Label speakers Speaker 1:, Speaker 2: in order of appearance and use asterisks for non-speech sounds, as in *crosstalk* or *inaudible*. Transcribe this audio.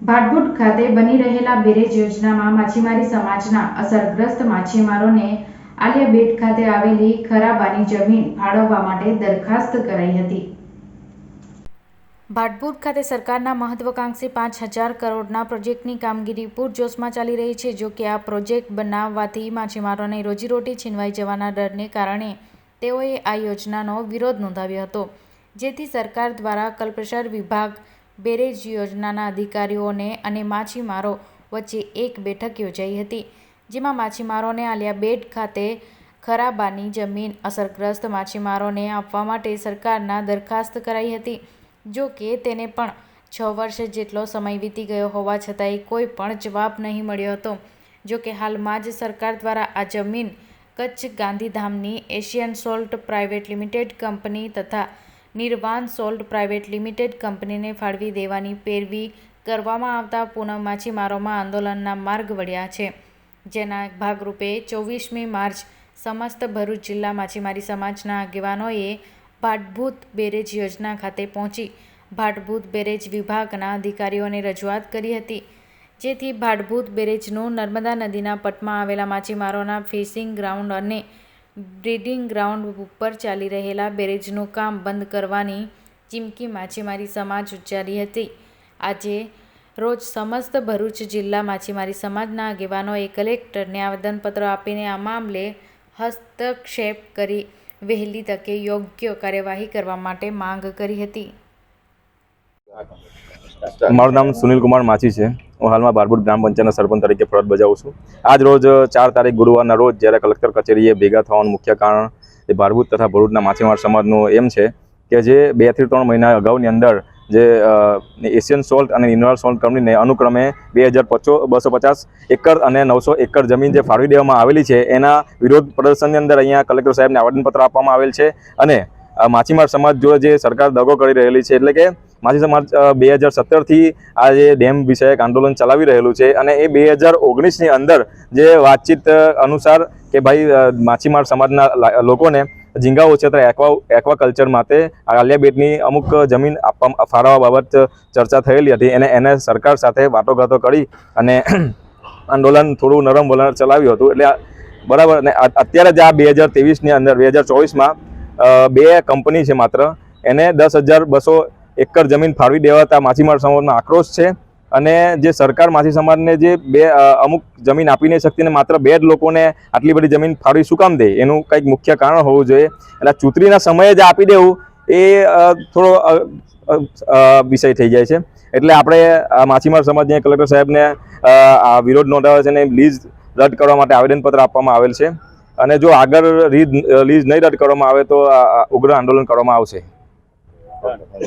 Speaker 1: ભાટભૂટ ખાતે બની રહેલા બેરેજ યોજનામાં માછીમારી સમાજના અસરગ્રસ્ત માછીમારોને આલિયા બેટ ખાતે આવેલી ખરાબાની જમીન ફાળવવા માટે દરખાસ્ત કરાઈ હતી. ભાટભૂટ ખાતે સરકારના મહત્વકાંક્ષી પાંચ હજાર કરોડના પ્રોજેક્ટની કામગીરી પૂરજોશમાં ચાલી રહી છે, જો કે આ પ્રોજેક્ટ બનાવવાથી માછીમારોને રોજીરોટી છીનવાઈ જવાના ડરને કારણે તેઓએ આ યોજનાનો વિરોધ નોંધાવ્યો હતો, જેથી સરકાર દ્વારા કલ્પસર વિભાગ બેરેજ યોજનાના અધિકારીઓને અને માછીમારો વચ્ચે એક બેઠક યોજાઈ હતી, જેમાં માછીમારોને આલિયા બેટ ખાતે ખરાબાની જમીન અસરગ્રસ્ત માછીમારોને આપવા માટે સરકારના દરખાસ્ત કરાઈ હતી, જો કે તેને પણ છ વર્ષ જેટલો સમય વીતી ગયો હોવા છતાંય કોઈ પણ જવાબ નહીં મળ્યો હતો, જો કે હાલમાં જ સરકાર દ્વારા આ જમીન Kutch ગાંધીધામની Asian salt private limited company તથા નિર્વાણ સોલ્ટ પ્રાઇવેટ લિમિટેડ કંપનીને ફાળવી દેવાની પેરવી કરવામાં આવતા પૂનમ માછીમારોમાં આંદોલનના માર્ગ વળ્યા છે. જેના ભાગરૂપે ચોવીસમી માર્ચ સમસ્ત ભરૂચ જિલ્લા માછીમારી સમાજના આગેવાનોએ ભાટભૂત બેરેજ યોજના ખાતે પહોંચી ભાટભૂત બેરેજ વિભાગના અધિકારીઓને રજૂઆત કરી હતી. જેથી ભાટભૂત બેરેજનું નર્મદા નદીના પટમાં આવેલા માછીમારોના ફિશિંગ ગ્રાઉન્ડ અને બ્રીડિંગ ગ્રાઉન્ડ ઉપર ચાલી રહેલા બેરેજનું કામ બંધ કરવાની ચીમકી માછીમારી સમાજ ઉચ્ચારી હતી. આજે રોજ સમસ્ત ભરૂચ જિલ્લા માછીમારી સમાજના આગેવાનોએ કલેક્ટરને આવેદનપત્ર આપીને આ મામલે હસ્તક્ષેપ કરી વહેલી તકે યોગ્ય કાર્યવાહી કરવા માટે માંગ કરી હતી.
Speaker 2: મારું નામ સુનિલ કુમાર માછી છે. હું હાલમાં બારબુડ ગ્રામ પંચાયતના સરપંચ તરીકે ફરજ બજાવું છું. આજ રોજ ચાર તારીખ ગુરુવારના રોજ જ્યારે કલેક્ટર કચેરીએ ભેગા થવાનું મુખ્ય કારણ એ ભારભૂત તથા ભરૂચના માછીમાર સમાજનું એમ છે કે જે બેથી ત્રણ મહિના અગાઉની અંદર જે એશિયન સોલ્ટ અને મિનરલ સોલ્ટ કંપનીને અનુક્રમે બે હજાર પચો, બસો પચાસ એકર અને નવસો એકર જમીન જે ફાળવી દેવામાં આવેલી છે, એના વિરોધ પ્રદર્શનની અંદર અહીંયા કલેક્ટર સાહેબને આવેદનપત્ર આપવામાં આવેલ છે અને માછીમાર સમાજ જોડે જે સરકાર દગો કરી રહેલી છે એટલે કે માછી સમાજ બે હજાર સત્તરથી આ જે ડેમ વિષયક આંદોલન ચલાવી રહેલું છે અને એ બે હજાર ઓગણીસની અંદર જે વાતચીત અનુસાર કે ભાઈ માછીમાર સમાજના લોકોને ઝીંગાઓ ક્ષેત્રે એક્વા, એક્વાકલ્ચર માટે આલિયા બેટની અમુક જમીન આપવા, ફાળવવા બાબત ચર્ચા થયેલી હતી. એને એને સરકાર સાથે વાટોઘાટો કરી અને *clears throat* આંદોલન થોડું નરમ વલણ ચલાવ્યું હતું. એટલે બરાબર, અને અત્યારે જ આ બે હજાર ત્રેવીસની અંદર, બે હજાર ચોવીસમાં બે કંપની છે માત્ર. એને દસ હજાર બસો એકર જમીન ફાળવી દેવાતા માછીમાર સમાજનો આક્રોશ છે. અને જે સરકાર માછી સમાજને જે બે અમુક જમીન આપી નહીં શકતી ને માત્ર બે જ લોકોને આટલી બધી જમીન ફાળવી શું કામ દે? એનું કંઈક મુખ્ય કારણ હોવું જોઈએ. એટલે ચૂંટણીના સમયે જ આપી દેવું એ થોડો વિષય થઈ જાય છે. એટલે આપણે માછીમાર સમાજને કલેક્ટર સાહેબને વિરોધ નોંધાવ્યો છે અને લીઝ રદ કરવા માટે આવેદનપત્ર આપવામાં આવેલ છે. અને જો આગળ લીઝ લીઝ નહીં રદ કરવામાં આવે તો ઉગ્ર આંદોલન કરવામાં આવશે. 办的，会，